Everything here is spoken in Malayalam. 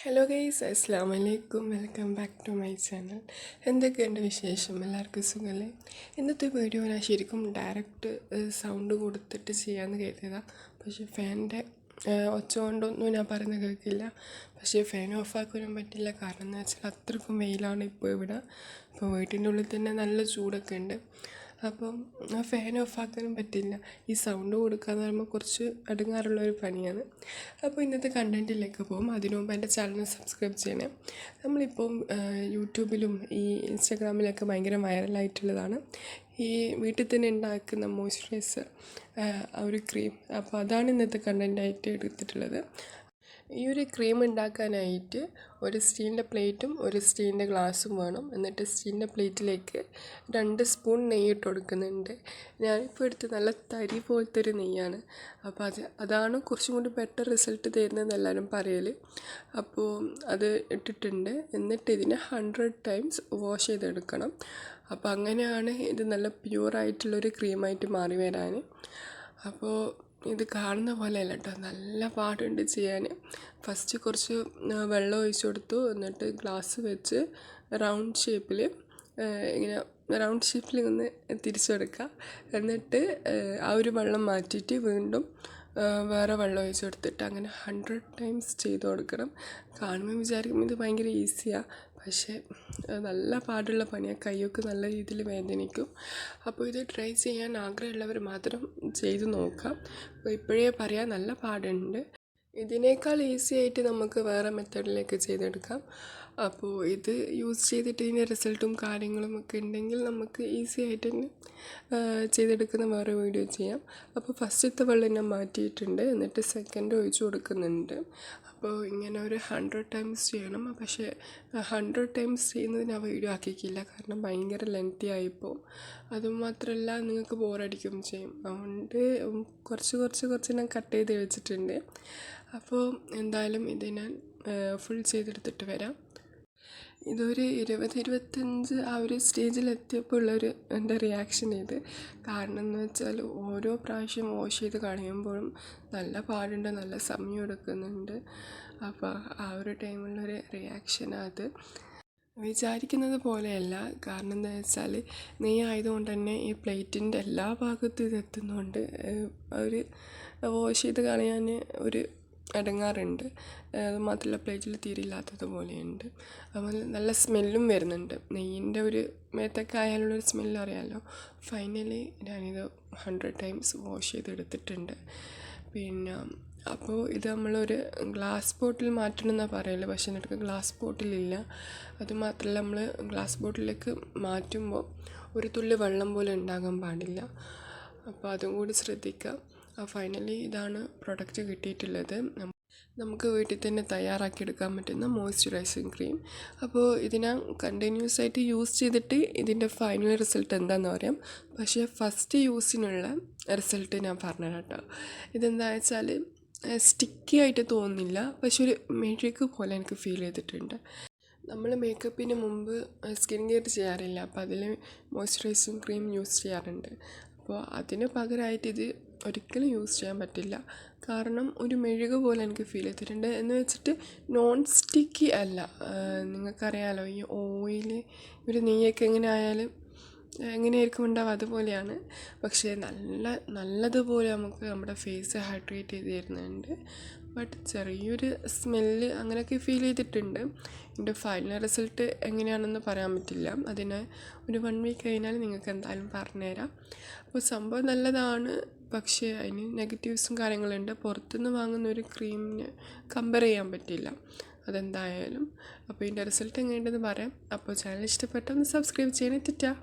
ഹലോ ഗൈസ് അസ്സാം വലൈക്കും welcome back to my channel എന്തൊക്കെയുണ്ട് വിശേഷം? എല്ലാവർക്കും സുഖമല്ലേ ഇന്നത്തെ വീഡിയോ ഞാൻ ശരിക്കും ഡയറക്റ്റ് സൗണ്ട് കൊടുത്തിട്ട് ചെയ്യാമെന്ന് കരുതിയതാണ് പക്ഷേ ഫാനിന്റെ ഒച്ച കൊണ്ടൊന്നും ഞാൻ പറയുന്നത് കേൾക്കില്ല. പക്ഷേ ഫാൻ ഓഫാക്കാനും പറ്റില്ല. കാരണം എന്ന് വെച്ചാൽ അത്രക്കും വെയിലാണ് ഇപ്പോൾ ഇവിടെ. അപ്പോൾ വീട്ടിന്റെ ഉള്ളിൽ തന്നെ നല്ല ചൂടൊക്കെ ഉണ്ട്. അപ്പം ആ ഫാൻ ഓഫാക്കാനും പറ്റില്ല. ഈ സൗണ്ട് കൊടുക്കുക എന്ന് പറയുമ്പോൾ കുറച്ച് അടുങ്ങാറുള്ള ഒരു പണിയാണ്. അപ്പോൾ ഇന്നത്തെ കണ്ടന്റിലേക്ക് പോകും അതിനു മുമ്പ് എന്റെ ചാനൽ സബ്സ്ക്രൈബ് ചെയ്യണേ. നമ്മളിപ്പം യൂട്യൂബിലും ഈ ഇൻസ്റ്റാഗ്രാമിലൊക്കെ ഭയങ്കര വൈറലായിട്ടുള്ളതാണ് ഈ വീട്ടിൽ തന്നെ ഉണ്ടാക്കുന്ന മോയ്സ്ചറൈസർ ഒരു ക്രീം അപ്പോൾ അതാണ് ഇന്നത്തെ കണ്ടന്റായിട്ട് എടുത്തിട്ടുള്ളത്. ഈ ഒരു ക്രീം ഉണ്ടാക്കാനായിട്ട് ഒരു സ്റ്റീലിന്റെ പ്ലേറ്റും ഒരു സ്റ്റീലിന്റെ ഗ്ലാസ്സും വേണം. എന്നിട്ട് സ്റ്റീലിന്റെ പ്ലേറ്റിലേക്ക് രണ്ട് സ്പൂൺ നെയ്യ് ഇട്ട് കൊടുക്കുന്നുണ്ട്. ഞാനിപ്പോൾ എടുത്ത് നല്ല തരി പോലത്തെ ഒരു നെയ്യാണ്. അപ്പോൾ അത് അതാണ് കുറച്ചും കൂടി ബെറ്റർ റിസൾട്ട് തരുന്നതെന്ന് എല്ലാവരും പറയൽ അപ്പോൾ അത് ഇട്ടിട്ടുണ്ട്. എന്നിട്ട് ഇതിനെ ഹൺഡ്രഡ് ടൈംസ് വാഷ് ചെയ്തെടുക്കണം. അപ്പോൾ അങ്ങനെയാണ് ഇത് നല്ല പ്യുവറായിട്ടുള്ളൊരു ക്രീമായിട്ട് മാറി വരാൻ അപ്പോൾ ഇത് കാണുന്ന പോലെയല്ല കേട്ടോ നല്ല പാടുണ്ട് ചെയ്യാൻ ഫസ്റ്റ് കുറച്ച് വെള്ളം ഒഴിച്ചു കൊടുത്തു. എന്നിട്ട് ഗ്ലാസ് വെച്ച് റൗണ്ട് ഷേപ്പിൽ ഇങ്ങനെ റൗണ്ട് ഷേപ്പിൽ ഒന്ന് തിരിച്ചെടുക്കുക എന്നിട്ട് ആ ഒരു വെള്ളം മാറ്റിയിട്ട് വീണ്ടും വേറെ വെള്ളം ഒഴിച്ച് കൊടുത്തിട്ട് അങ്ങനെ ഹൺഡ്രഡ് ടൈംസ് ചെയ്ത് കൊടുക്കണം. കാണുമ്പോൾ വിചാരിക്കും ഇത് ഭയങ്കര ഈസിയാണ് പക്ഷേ നല്ല പാടുള്ള പണിയാണ് കൈയൊക്കെ നല്ല രീതിയിൽ വേദനിക്കും. അപ്പോൾ ഇത് ട്രൈ ചെയ്യാൻ ആഗ്രഹമുള്ളവർ മാത്രം ചെയ്ത് നോക്കാം. അപ്പോൾ ഇപ്പോഴേ പറയാം നല്ല പാടുണ്ട്. ഇതിനേക്കാൾ ഈസി ആയിട്ട് നമുക്ക് വേറെ മെത്തേഡിലേക്ക് ചെയ്തെടുക്കാം. അപ്പോൾ ഇത് യൂസ് ചെയ്തിട്ട് ഇതിന്റെ റിസൾട്ടും കാര്യങ്ങളും ഒക്കെ ഉണ്ടെങ്കിൽ നമുക്ക് ഈസി ആയിട്ട് തന്നെ ചെയ്തെടുക്കുന്ന വേറെ വീഡിയോ ചെയ്യാം. അപ്പോൾ ഫസ്റ്റത്തെ വെള്ളം ഞാൻ മാറ്റിയിട്ടുണ്ട്. എന്നിട്ട് സെക്കൻഡ് ഒഴിച്ചു കൊടുക്കുന്നുണ്ട്. അപ്പോൾ ഇങ്ങനെ ഒരു ഹൺഡ്രഡ് ടൈംസ് ചെയ്യണം. പക്ഷേ ഹൺഡ്രഡ് ടൈംസ് ചെയ്യുന്നത് ഞാൻ വീഡിയോ ആക്കിക്കില്ല. കാരണം ഭയങ്കര ലെങ്തി ആയിപ്പോൾ അതുമാത്രമല്ല നിങ്ങൾക്ക് ബോറടിക്കും ചെയ്യും. അതുകൊണ്ട് കുറച്ച് കുറച്ച് കുറച്ച് ഞാൻ കട്ട് ചെയ്ത് വെച്ചിട്ടുണ്ട്. അപ്പോൾ എന്തായാലും ഇത് ഞാൻ ഫുൾ ചെയ്തെടുത്തിട്ട് വരാം. ഇതൊരു ഇരുപത് ഇരുപത്തഞ്ച് ആ ഒരു സ്റ്റേജിൽ എത്തിയപ്പോൾ ഉള്ളൊരു എന്റെ റിയാക്ഷൻ ഇത്. കാരണം എന്ന് വെച്ചാൽ ഓരോ പ്രാവശ്യം വാഷ് ചെയ്ത് കളയുമ്പോഴും നല്ല പാടുണ്ട് നല്ല സമയം എടുക്കുന്നുണ്ട്. അപ്പോൾ ആ ഒരു ടൈമിലുള്ളൊരു റിയാക്ഷനാണ് അത്. വിചാരിക്കുന്നത് പോലെയല്ല. കാരണം എന്താ വെച്ചാൽ നെയ്യ് ആയതുകൊണ്ട് തന്നെ ഈ പ്ലേറ്റിന്റെ എല്ലാ ഭാഗത്തും ഇത് എത്തുന്നുണ്ട്. ഒരു വാഷ് ചെയ്ത് കളയാൻ ഒരു ഇടങ്ങാറുണ്ട് അത് മാത്രമല്ല പ്ലേറ്റിൽ തീരില്ലാത്തതുപോലെയുണ്ട് അതുപോലെ നല്ല സ്മെല്ലും വരുന്നുണ്ട്. നെയ്യിന്റെ ഒരു മേത്തൊക്കെ ആയാലുള്ളൊരു സ്മെല്ല് അറിയാമല്ലോ ഫൈനലി ഞാനിത് ഹൺഡ്രഡ് ടൈംസ് വാഷ് ചെയ്തെടുത്തിട്ടുണ്ട്. പിന്നെ അപ്പോൾ ഇത് നമ്മളൊരു ഗ്ലാസ് ബോട്ടിൽ മാറ്റണം എന്നാണ് പറയൽ. പക്ഷേ എന്നിട്ട് ഗ്ലാസ് ബോട്ടിലില്ല അതുമാത്രമല്ല നമ്മൾ ഗ്ലാസ് ബോട്ടിലേക്ക് മാറ്റുമ്പോൾ ഒരു തുള്ളി വെള്ളം പോലും ഉണ്ടാകാൻ പാടില്ല. അപ്പോൾ അതും കൂടി ശ്രദ്ധിക്കുക. ഫൈനലി ഇതാണ് പ്രൊഡക്റ്റ് കിട്ടിയിട്ടുള്ളത്. നമുക്ക് വീട്ടിൽ തന്നെ തയ്യാറാക്കി എടുക്കാൻ പറ്റുന്ന മോയ്സ്ചറൈസിങ് ക്രീം അപ്പോൾ ഇതിനെ കണ്ടിന്യൂസ് ആയിട്ട് യൂസ് ചെയ്തിട്ട് ഇതിന്റെ ഫൈനൽ റിസൾട്ട് എന്താണെന്ന് പറയാം. പക്ഷേ ഫസ്റ്റ് യൂസിനുള്ള റിസൾട്ട് ഞാൻ പറഞ്ഞു കേട്ടോ. ഇതെന്താ വെച്ചാൽ സ്റ്റിക്കി ആയിട്ട് തോന്നുന്നില്ല. പക്ഷെ ഒരു മെഴുക്ക് പോലെ എനിക്ക് ഫീൽ ചെയ്തിട്ടുണ്ട്. നമ്മൾ മേക്കപ്പിന് മുമ്പ് സ്കിൻ കെയർ ചെയ്യാറില്ല. അപ്പോൾ അതിൽ മോയ്സ്ചറൈസിങ് ക്രീം യൂസ് ചെയ്യാറുണ്ട്. അപ്പോൾ അതിന് പകരമായിട്ട് ഇത് ഒരിക്കലും യൂസ് ചെയ്യാൻ പറ്റില്ല. കാരണം ഒരു മെഴുക് പോലെ എനിക്ക് ഫീൽ ചെയ്തിട്ടുണ്ട്. എന്ന് വെച്ചിട്ട് നോൺ സ്റ്റിക്കി അല്ല. നിങ്ങൾക്കറിയാമല്ലോ ഈ ഓയിൽ ഒരു നെയ്യൊക്കെ എങ്ങനെ ആയാലും എങ്ങനെയായിരിക്കും ഉണ്ടാവുക അതുപോലെയാണ്. പക്ഷേ നല്ല നല്ലതുപോലെ നമുക്ക് നമ്മുടെ ഫേസ് ഹൈഡ്രേറ്റ് ചെയ്ത് തരുന്നുണ്ട്. ബട്ട് ചെറിയൊരു സ്മെല്ല് അങ്ങനെയൊക്കെ ഫീൽ ചെയ്തിട്ടുണ്ട്. എന്റെ ഫൈനൽ റിസൾട്ട് എങ്ങനെയാണെന്ന് പറയാൻ പറ്റില്ല. അതിന് ഒരു വൺ വീക്ക് കഴിഞ്ഞാൽ നിങ്ങൾക്ക് എന്തായാലും പറഞ്ഞുതരാം. അപ്പോൾ സംഭവം നല്ലതാണ്. പക്ഷേ അതിന് നെഗറ്റീവ്സും കാര്യങ്ങളുണ്ട്. പുറത്തുനിന്ന് വാങ്ങുന്ന ഒരു ക്രീമിന് കമ്പയർ ചെയ്യാൻ പറ്റില്ല. അതെന്തായാലും. അപ്പോൾ ഇതിന്റെ റിസൾട്ട് എങ്ങനെയുണ്ടെന്ന് പറയാം. അപ്പോൾ ചാനൽ ഇഷ്ടപ്പെട്ടൊന്ന് സബ്സ്ക്രൈബ് ചെയ്യണേ തെറ്റാ